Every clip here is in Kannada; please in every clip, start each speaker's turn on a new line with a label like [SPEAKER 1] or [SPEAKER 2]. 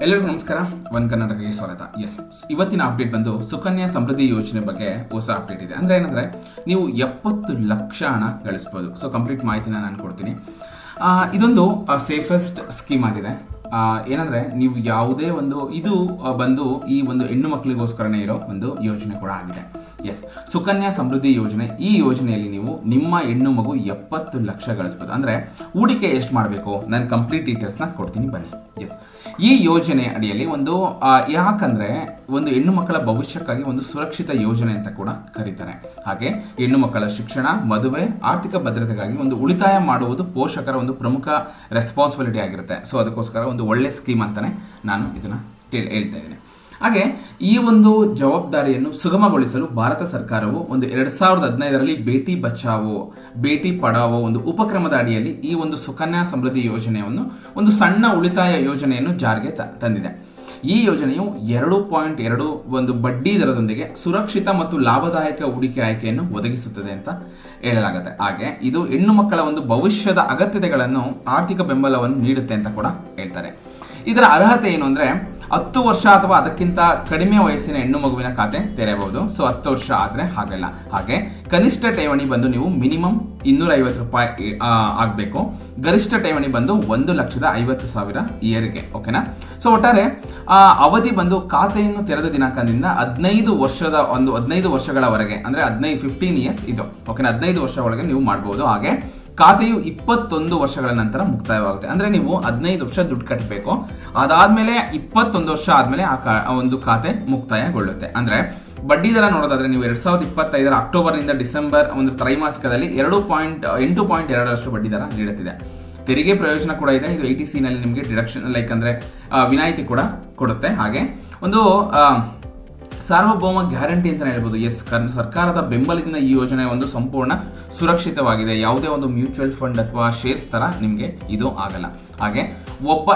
[SPEAKER 1] ಎಲ್ಲರಿಗೂ ನಮಸ್ಕಾರ. ಒಂದು ಕರ್ನಾಟಕಕ್ಕೆ ಸ್ವಾಗತ. ಎಸ್ ಇವತ್ತಿನ ಅಪ್ಡೇಟ್ ಬಂದು ಸುಕನ್ಯಾ ಸಮೃದ್ಧಿ ಯೋಜನೆ ಬಗ್ಗೆ ಹೊಸ ಅಪ್ಡೇಟ್ ಇದೆ. ಅಂದರೆ ಏನಂದರೆ, ನೀವು ಎಪ್ಪತ್ತು ಲಕ್ಷ ಹಣ ಗಳಿಸ್ಬೋದು. ಸೊ ಕಂಪ್ಲೀಟ್ ಮಾಹಿತಿನ ನಾನು ಕೊಡ್ತೀನಿ. ಇದೊಂದು ಸೇಫೆಸ್ಟ್ ಸ್ಕೀಮ್ ಆಗಿದೆ. ಏನಂದರೆ, ನೀವು ಯಾವುದೇ ಒಂದು, ಇದು ಬಂದು ಈ ಒಂದು ಹೆಣ್ಣು ಮಕ್ಕಳಿಗೋಸ್ಕರನೇ ಇರೋ ಒಂದು ಯೋಜನೆ ಕೂಡ ಆಗಿದೆ. ಎಸ್ ಸುಕನ್ಯಾ ಸಮೃದ್ಧಿ ಯೋಜನೆ, ಈ ಯೋಜನೆಯಲ್ಲಿ ನೀವು ನಿಮ್ಮ ಹೆಣ್ಣು ಮಗು ಎಪ್ಪತ್ತು ಲಕ್ಷ ಗಳಿಸ್ಬೋದು. ಅಂದ್ರೆ ಹೂಡಿಕೆ ಎಷ್ಟು ಮಾಡಬೇಕು? ನಾನು ಕಂಪ್ಲೀಟ್ ಡೀಟೇಲ್ಸ್ನ ಕೊಡ್ತೀನಿ, ಬನ್ನಿ. ಎಸ್ ಈ ಯೋಜನೆ ಅಡಿಯಲ್ಲಿ ಒಂದು ಯಾಕಂದ್ರೆ ಒಂದು ಹೆಣ್ಣು ಮಕ್ಕಳ ಭವಿಷ್ಯಕ್ಕಾಗಿ ಒಂದು ಸುರಕ್ಷಿತ ಯೋಜನೆ ಅಂತ ಕೂಡ ಕರೀತಾರೆ. ಹಾಗೆ ಹೆಣ್ಣು ಮಕ್ಕಳ ಶಿಕ್ಷಣ, ಮದುವೆ, ಆರ್ಥಿಕ ಭದ್ರತೆಗಾಗಿ ಒಂದು ಉಳಿತಾಯ ಮಾಡುವುದು ಪೋಷಕರ ಒಂದು ಪ್ರಮುಖ ರೆಸ್ಪಾನ್ಸಿಬಿಲಿಟಿ ಆಗಿರುತ್ತೆ. ಸೊ ಅದಕ್ಕೋಸ್ಕರ ಒಂದು ಒಳ್ಳೆ ಸ್ಕೀಮ್ ಅಂತಾನೆ ನಾನು ಇದನ್ನ ಹೇಳ್ತಾ ಇದ್ದೀನಿ. ಹಾಗೆ ಈ ಒಂದು ಜವಾಬ್ದಾರಿಯನ್ನು ಸುಗಮಗೊಳಿಸಲು ಭಾರತ ಸರ್ಕಾರವು ಒಂದು ಎರಡ್ ಸಾವಿರದ ಹದಿನೈದರಲ್ಲಿ ಬೇಟಿ ಬಚಾವೋ, ಬೇಟಿ ಪಡಾವೋ ಒಂದು ಉಪಕ್ರಮದ ಅಡಿಯಲ್ಲಿ ಈ ಒಂದು ಸುಕನ್ಯಾ ಸಮೃದ್ಧಿ ಯೋಜನೆಯನ್ನು, ಒಂದು ಸಣ್ಣ ಉಳಿತಾಯ ಯೋಜನೆಯನ್ನು ಜಾರಿಗೆ ತಂದಿದೆ. ಈ ಯೋಜನೆಯು ಎರಡು ಪಾಯಿಂಟ್ ಎರಡು ಒಂದು ಬಡ್ಡಿ ದರದೊಂದಿಗೆ ಸುರಕ್ಷಿತ ಮತ್ತು ಲಾಭದಾಯಕ ಹೂಡಿಕೆ ಆಯ್ಕೆಯನ್ನು ಒದಗಿಸುತ್ತದೆ ಅಂತ ಹೇಳಲಾಗುತ್ತೆ. ಹಾಗೆ ಇದು ಹೆಣ್ಣು ಮಕ್ಕಳ ಒಂದು ಭವಿಷ್ಯದ ಅಗತ್ಯತೆಗಳನ್ನು ಆರ್ಥಿಕ ಬೆಂಬಲವನ್ನು ನೀಡುತ್ತೆ ಅಂತ ಕೂಡ ಹೇಳ್ತಾರೆ. ಇದರ ಅರ್ಹತೆ ಏನು ಅಂದ್ರೆ ಹತ್ತು ವರ್ಷ ಅಥವಾ ಅದಕ್ಕಿಂತ ಕಡಿಮೆ ವಯಸ್ಸಿನ ಹೆಣ್ಣು ಮಗುವಿನ ಖಾತೆ ತೆರೆಯಬಹುದು. ಸೊ ಹತ್ತು ವರ್ಷ ಆದ್ರೆ ಹಾಗಲ್ಲ. ಹಾಗೆ ಕನಿಷ್ಠ ಠೇವಣಿ ಬಂದು ನೀವು ಮಿನಿಮಮ್ ಇನ್ನೂರ ಐವತ್ತು ರೂಪಾಯಿ ಆಗಬೇಕು. ಗರಿಷ್ಠ ಠೇವಣಿ ಬಂದು ಒಂದು ಲಕ್ಷದ ಐವತ್ತು ಸಾವಿರ ಇಯರ್ಗೆ ಓಕೆನಾ ಸೊ ಒಟ್ಟಾರೆ ಅವಧಿ ಬಂದು ಖಾತೆಯನ್ನು ತೆರೆದ ದಿನಾಂಕದಿಂದ ಹದಿನೈದು ವರ್ಷದ ಒಂದು, ಹದಿನೈದು ವರ್ಷಗಳವರೆಗೆ, ಅಂದ್ರೆ ಹದಿನೈದು ಫಿಫ್ಟೀನ್ ಇಯರ್ಸ್ ಇದು ಓಕೆನಾ ಹದಿನೈದು ವರ್ಷ ಒಳಗೆ ನೀವು ಮಾಡಬಹುದು ಹಾಗೆ ಖಾತೆಯು ಇಪ್ಪತ್ತೊಂದು ವರ್ಷಗಳ ನಂತರ ಮುಕ್ತಾಯವಾಗುತ್ತೆ. ಅಂದ್ರೆ ನೀವು ಹದಿನೈದು ವರ್ಷ ದುಡ್ಡು ಕಟ್ಟಬೇಕು ಅದಾದ್ಮೇಲೆ ಇಪ್ಪತ್ತೊಂದು ವರ್ಷ ಆದ್ಮೇಲೆ ಆ ಒಂದು ಖಾತೆ ಮುಕ್ತಾಯಗೊಳ್ಳುತ್ತೆ. ಅಂದ್ರೆ ಬಡ್ಡಿ ದರ ನೋಡೋದಾದ್ರೆ ನೀವು ಎರಡ್ ಸಾವಿರದ ಇಪ್ಪತ್ತೈದರ ಅಕ್ಟೋಬರ್ನಿಂದ ಡಿಸೆಂಬರ್ ಒಂದು ತ್ರೈಮಾಸಿಕದಲ್ಲಿ ಎರಡು ಪಾಯಿಂಟ್, ಎಂಟು ಪಾಯಿಂಟ್ ಎರಡರಷ್ಟು ಬಡ್ಡಿ ದರ ನೀಡುತ್ತಿದೆ. ತೆರಿಗೆ ಪ್ರಯೋಜನ ಕೂಡ ಇದೆ. ಇದು ಐ ಟಿ ನಲ್ಲಿ ನಿಮಗೆ ಡಿಡಕ್ಷನ್ ಲೈಕ್ ಅಂದ್ರೆ ವಿನಾಯಿತಿ ಕೂಡ ಕೊಡುತ್ತೆ. ಹಾಗೆ ಒಂದು ಸಾರ್ವಭೌಮ ಗ್ಯಾರಂಟಿ ಅಂತ ಹೇಳ್ಬೋದು. ಎಸ್ ಸರ್ಕಾರದ ಬೆಂಬಲದಿಂದ ಈ ಯೋಜನೆ ಒಂದು ಸಂಪೂರ್ಣ ಸುರಕ್ಷಿತವಾಗಿದೆ. ಯಾವುದೇ ಒಂದು ಮ್ಯೂಚುವಲ್ ಫಂಡ್ ಅಥವಾ ಶೇರ್ಸ್ ತರ ನಿಮಗೆ ಇದು ಆಗಲ್ಲ. ಹಾಗೆ, ಒಬ್ಬ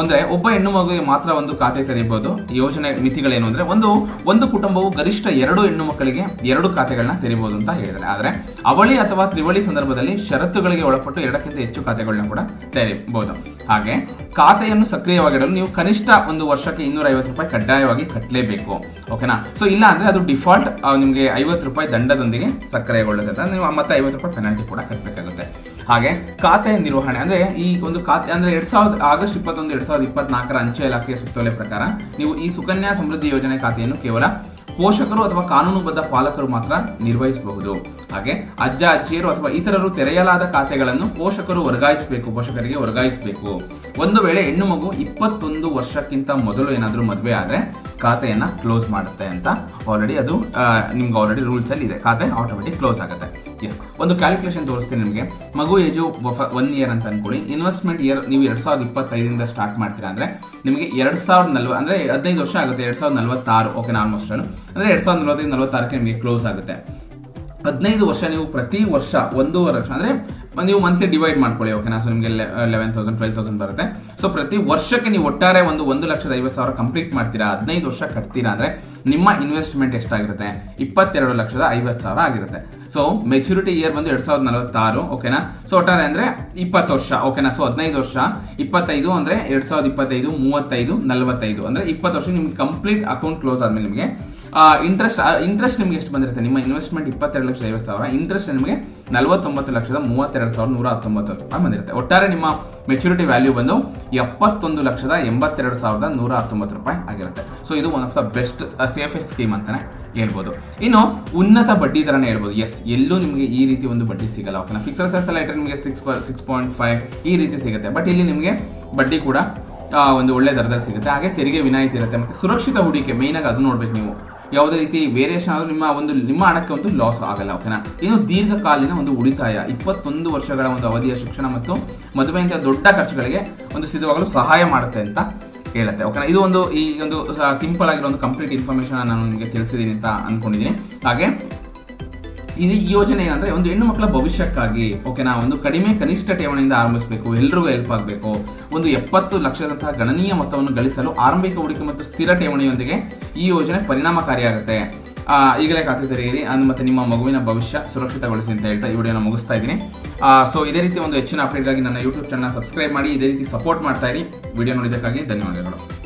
[SPEAKER 1] ಅಂದ್ರೆ ಒಬ್ಬ ಹೆಣ್ಣು ಮಗುವಿಗೆ ಮಾತ್ರ ಒಂದು ಖಾತೆ ತೆರೆಯಬಹುದು ಯೋಜನೆ ಮಿತಿಗಳೇನು ಅಂದ್ರೆ ಒಂದು ಒಂದು ಕುಟುಂಬವು ಗರಿಷ್ಠ ಎರಡು ಹೆಣ್ಣು ಮಕ್ಕಳಿಗೆ ಎರಡು ಖಾತೆಗಳನ್ನ ತೆರೆಯಬಹುದು ಅಂತ ಹೇಳಿದ್ದಾರೆ. ಆದ್ರೆ, ಅವಳಿ ಅಥವಾ ತ್ರಿವಳಿ ಸಂದರ್ಭದಲ್ಲಿ ಷರತ್ತುಗಳಿಗೆ ಒಳಪಟ್ಟು ಎರಡಕ್ಕಿಂತ ಹೆಚ್ಚು ಖಾತೆಗಳನ್ನ ಕೂಡ ತೆರೆಯಬಹುದು ಹಾಗೆ ಖಾತೆಯನ್ನು ಸಕ್ರಿಯವಾಗಿಡಲು ನೀವು ಕನಿಷ್ಠ ಒಂದು ವರ್ಷಕ್ಕೆ ಇನ್ನೂರ ಐವತ್ತು ರೂಪಾಯಿ ಕಡ್ಡಾಯವಾಗಿ ಕಟ್ಟಲೇಬೇಕು, ಓಕೆನಾ? ಸೊ ಇಲ್ಲ ಅಂದ್ರೆ ಅದು ಡಿಫಾಲ್ಟ್ ನಿಮಗೆ ಐವತ್ತು ರೂಪಾಯಿ ದಂಡದೊಂದಿಗೆ ಸಕ್ರಿಯಗೊಳ್ಳುತ್ತೆ. ನೀವು ಮತ್ತೆ ಐವತ್ತು ರೂಪಾಯಿ ಪೆನಾಲ್ಟಿ ಕೂಡ ಕಟ್ಟಬೇಕಾಗುತ್ತೆ ಹಾಗೆ ಖಾತೆ ನಿರ್ವಹಣೆ, ಅಂದ್ರೆ ಈ ಒಂದು ಖಾತೆ, ಅಂದ್ರೆ ಎರಡ್ ಸಾವಿರದ, ಆಗಸ್ಟ್ ಇಪ್ಪತ್ತೊಂದು, ಎರಡ್ ಸಾವಿರದ ಇಪ್ಪತ್ನಾಲ್ಕರ ಅಂಚೆ ಇಲಾಖೆಯ ಸುತ್ತೋಲೆ ಪ್ರಕಾರ ನೀವು ಈ ಸುಕನ್ಯಾ ಸಮೃದ್ಧಿ ಯೋಜನೆ ಖಾತೆಯನ್ನು ಕೇವಲ ಪೋಷಕರು ಅಥವಾ ಕಾನೂನುಬದ್ಧ ಪಾಲಕರು ಮಾತ್ರ ನಿರ್ವಹಿಸಬಹುದು. ಹಾಗೆ ಅಜ್ಜ, ಅಜ್ಜಿಯರು ಅಥವಾ ಇತರರು ತೆರೆಯಲಾದ ಖಾತೆಗಳನ್ನು ಪೋಷಕರು ವರ್ಗಾಯಿಸಬೇಕು, ಪೋಷಕರಿಗೆ ವರ್ಗಾಯಿಸಬೇಕು. ಒಂದು ವೇಳೆ ಹೆಣ್ಣು ಮಗು ಇಪ್ಪತ್ತೊಂದು ವರ್ಷಕ್ಕಿಂತ ಮೊದಲು ಏನಾದರೂ ಮದುವೆ ಆದರೆ ಖಾತೆಯನ್ನು ಕ್ಲೋಸ್ ಮಾಡುತ್ತೆ ಅಂತ ಆಲ್ರೆಡಿ ಅದು ನಿಮ್ಗೆ ಆಲ್ರೆಡಿ ರೂಲ್ಸ್ ಅಲ್ಲಿ ಇದೆ. ಖಾತೆ ಆಟೋಮೆಟಿಕ್ ಕ್ಲೋಸ್ ಆಗುತ್ತೆ. ಎಸ್ ಒಂದು ಕ್ಯಾಲ್ಕುಲೇಷನ್ ತೋರಿಸ್ತೀನಿ ನಿಮಗೆ. ಮಗು ಏಜು ಒನ್ ಇಯರ್ ಅಂತ ಅನ್ಕೊಳ್ಳಿ. ಇನ್ವೆಸ್ಟ್ಮೆಂಟ್ ಇಯರ್ ನೀವು ಎರಡು ಸಾವಿರದ ಇಪ್ಪತ್ತೈದರಿಂದ ಸ್ಟಾರ್ಟ್ ಮಾಡ್ತೀರಾ ಅಂದ್ರೆ ನಿಮಗೆ ಎರಡ್ ಸಾವಿರದ ನಲ್ವ, ಅಂದ್ರೆ ಹದಿನೈದು ವರ್ಷ ಆಗುತ್ತೆ, ಎರಡು ಸಾವಿರದ ನಲ್ವತ್ತಾರು. ಓಕೆ ಆಲ್ಮೋಸ್ಟ್ ಅಂದ್ರೆ ಎರಡ್ ಸಾವಿರದ ನಲವತ್ತೈದು, ನಲವತ್ತಾರಕ್ಕೆ ನಿಮಗೆ ಕ್ಲೋಸ್ ಆಗುತ್ತೆ. ಹದಿನೈದು ವರ್ಷ ನೀವು ಪ್ರತಿ ವರ್ಷ ಒಂದೂವರೆ ವರ್ಷ, ಅಂದರೆ ನೀವು ಮಂತ್ಲಿ ಡಿವೈಡ್ ಮಾಡ್ಕೊಳ್ಳಿ ಓಕೆನಾ ಸೊ ನಿಮಗೆ ಲೆವೆನ್ ತೌಸಂಡ್ ಟ್ವೆಲ್ ತೌಸಂಡ್ ಬರುತ್ತೆ. ಸೊ ಪ್ರತಿ ವರ್ಷಕ್ಕೆ ನೀವು ಒಟ್ಟಾರೆ ಒಂದು ಒಂದು ಲಕ್ಷದ ಐವತ್ತು ಸಾವಿರ ಕಂಪ್ಲೀಟ್ ಮಾಡ್ತೀರಾ? ಹದಿನೈದು ವರ್ಷ ಕಟ್ತೀರಾ? ಅಂದರೆ ನಿಮ್ಮ ಇನ್ವೆಸ್ಟ್ಮೆಂಟ್ ಎಷ್ಟಾಗಿರುತ್ತೆ? ಇಪ್ಪತ್ತೆರಡು ಲಕ್ಷದ ಐವತ್ತು ಸಾವಿರ ಆಗಿರುತ್ತೆ. ಸೊ ಮೆಚುರಿಟಿ ಇಯರ್ ಬಂದು ಎರಡು ಸಾವಿರದ ನಲವತ್ತಾರು ಓಕೆನಾ ಸೊ ಒಟ್ಟಾರೆ ಅಂದರೆ ಇಪ್ಪತ್ತು ವರ್ಷ ಓಕೆನಾ ಸೊ ಹದಿನೈದು ವರ್ಷ, ಇಪ್ಪತ್ತೈದು ಅಂದರೆ ಎರಡು ಸಾವಿರದ ಇಪ್ಪತ್ತೈದು, ಮೂವತ್ತೈದು, ನಲವತ್ತೈದು, ಅಂದರೆ ಇಪ್ಪತ್ತು ವರ್ಷ ನಿಮ್ಗೆ ಕಂಪ್ಲೀಟ್ ಅಕೌಂಟ್ ಕ್ಲೋಸ್ ಆದಮೇಲೆ ನಿಮಗೆ ಇಂಟ್ರೆಸ್ಟ್ ಇಂಟ್ರೆಸ್ಟ್ ನಿಮ್ಗೆ ಎಷ್ಟು ಬಂದಿರುತ್ತೆ? ನಿಮ್ಮ ಇನ್ವೆಸ್ಟ್ಮೆಂಟ್ ಇಪ್ಪತ್ತೆರಡು ಲಕ್ಷ, ಐವತ್ತು ಸಾವಿರ. ಇಂಟ್ರೆಸ್ಟ್ ನಿಮಗೆ ನಲವತ್ತೊಂಬತ್ತು ಲಕ್ಷದ ಮೂವತ್ತೆರಡು ಸಾವಿರದ ನೂರ ಹತ್ತೊಂಬತ್ತು ರೂಪಾಯಿ ಬಂದಿರುತ್ತೆ. ಒಟ್ಟಾರೆ ನಿಮ್ಮ ಮೆಚುರಿಟಿ ವ್ಯಾಲ್ಯೂ ಬಂದು ಎಪ್ಪತ್ತೊಂದು ಲಕ್ಷದ ಎಂಬತ್ತೆರಡು ಸಾವಿರದ ನೂರ ಹತ್ತೊಂಬತ್ತು ರೂಪಾಯಿ ಆಗಿರುತ್ತೆ. ಸೊ ಇದು one of the best safest scheme ಅಂತಾನೆ ಹೇಳ್ಬೋದು. ಇನ್ನು ಉನ್ನತ ಬಡ್ಡಿ ದರನೇ ಹೇಳ್ಬೋದು. ಎಸ್ ಎಲ್ಲೂ ನಿಮಗೆ ಈ ರೀತಿ ಒಂದು ಬಡ್ಡಿ ಸಿಗಲ್ಲ ಓಕೆನಾ ಫಿಕ್ಸರ್ ಸೆಸ್ ಎಲ್ಲ ಇಟ್ಟರೆ ನಿಮಗೆ ಸಿಕ್ಸ್ ಸಿಕ್ಸ್ ಪಾಯಿಂಟ್ ಫೈವ್ ಈ ರೀತಿ ಸಿಗುತ್ತೆ. ಬಟ್ ಇಲ್ಲಿ ನಿಮಗೆ ಬಡ್ಡಿ ಕೂಡ ಒಂದು ಒಳ್ಳೆ ದರದಲ್ಲಿ ಸಿಗುತ್ತೆ. ಹಾಗೆ ತೆರಿಗೆ ವಿನಾಯಿತಿ ಇರುತ್ತೆ. ಮತ್ತೆ ಸುರಕ್ಷಿತ ಹೂಡಿಕೆ ಮೇಯ್ನಾಗಿ ಅದು ನೋಡ್ಬೇಕು ನೀವು. ಯಾವುದೇ ರೀತಿ ವೇರಿಯೇಷನ್ ಆದರೂ ನಿಮ್ಮ ಒಂದು, ನಿಮ್ಮ ಹಣಕ್ಕೆ ಒಂದು ಲಾಸ್ ಆಗಲ್ಲ ಓಕೆನಾ ಇನ್ನು ದೀರ್ಘಕಾಲೀನ ಒಂದು ಉಳಿತಾಯ, ಇಪ್ಪತ್ತೊಂದು ವರ್ಷಗಳ ಒಂದು ಅವಧಿಯ ಶಿಕ್ಷಣ ಮತ್ತು ಮದುವೆಯಂತಹ ದೊಡ್ಡ ಖರ್ಚುಗಳಿಗೆ ಒಂದು ಸಿದ್ಧವಾಗಲು ಸಹಾಯ ಮಾಡುತ್ತೆ ಅಂತ ಹೇಳುತ್ತೆ ಓಕೆನಾ ಇದು ಒಂದು, ಈ ಒಂದು ಸಿಂಪಲ್ ಆಗಿರೋ ಒಂದು ಕಂಪ್ಲೀಟ್ ಇನ್ಫಾರ್ಮೇಶನ್ ನಾನು ನಿಮಗೆ ತಿಳಿಸಿದ್ದೀನಿ ಅಂತ ಅಂದ್ಕೊಂಡಿದ್ದೀನಿ ಹಾಗೆ ಈ ಯೋಜನೆ ಏನಂದ್ರೆ ಒಂದು ಹೆಣ್ಣು ಮಕ್ಕಳ ಭವಿಷ್ಯಕ್ಕಾಗಿ ಓಕೆನಾ ಒಂದು ಕಡಿಮೆ ಕನಿಷ್ಠ ಠೇವಣಿಯಿಂದ ಆರಂಭಿಸಬೇಕು, ಎಲ್ರಿಗೂ ಹೆಲ್ಪ್ ಆಗಬೇಕು. ಒಂದು ಎಪ್ಪತ್ತು ಲಕ್ಷದಂತಹ ಗಣನೀಯ ಮೊತ್ತವನ್ನು ಗಳಿಸಲು ಆರಂಭಿಕ ಹೂಡಿಕೆ ಮತ್ತು ಸ್ಥಿರ ಠೇವಣಿಯೊಂದಿಗೆ ಈ ಯೋಜನೆ ಪರಿಣಾಮಕಾರಿಯಾಗುತ್ತೆ. ಈಗಲೇ ಖಾತೆ ತೆರೆಯಿರಿ ಅದು ಮತ್ತೆ ನಿಮ್ಮ ಮಗುವಿನ ಭವಿಷ್ಯ ಸುರಕ್ಷಿತಗೊಳಿಸಿ ಅಂತ ಹೇಳ್ತಾ ಈ ವಿಡಿಯೋನ ಮುಗಿಸ್ತಾ ಇದ್ದೀನಿ. ಸೊ ಇದೇ ರೀತಿ ಒಂದು ಹೆಚ್ಚಿನ ಅಪ್ಡೇಟ್ಗಾಗಿ ನನ್ನ ಯೂಟ್ಯೂಬ್ ಚಾನಲ್ ಸಬ್ಸ್ಕ್ರೈಬ್ ಮಾಡಿ, ಇದೇ ರೀತಿ ಸಪೋರ್ಟ್ ಮಾಡ್ತಾ ಇರಿ. ವಿಡಿಯೋ ನೋಡಿದ್ದಕ್ಕಾಗಿ ಧನ್ಯವಾದಗಳು.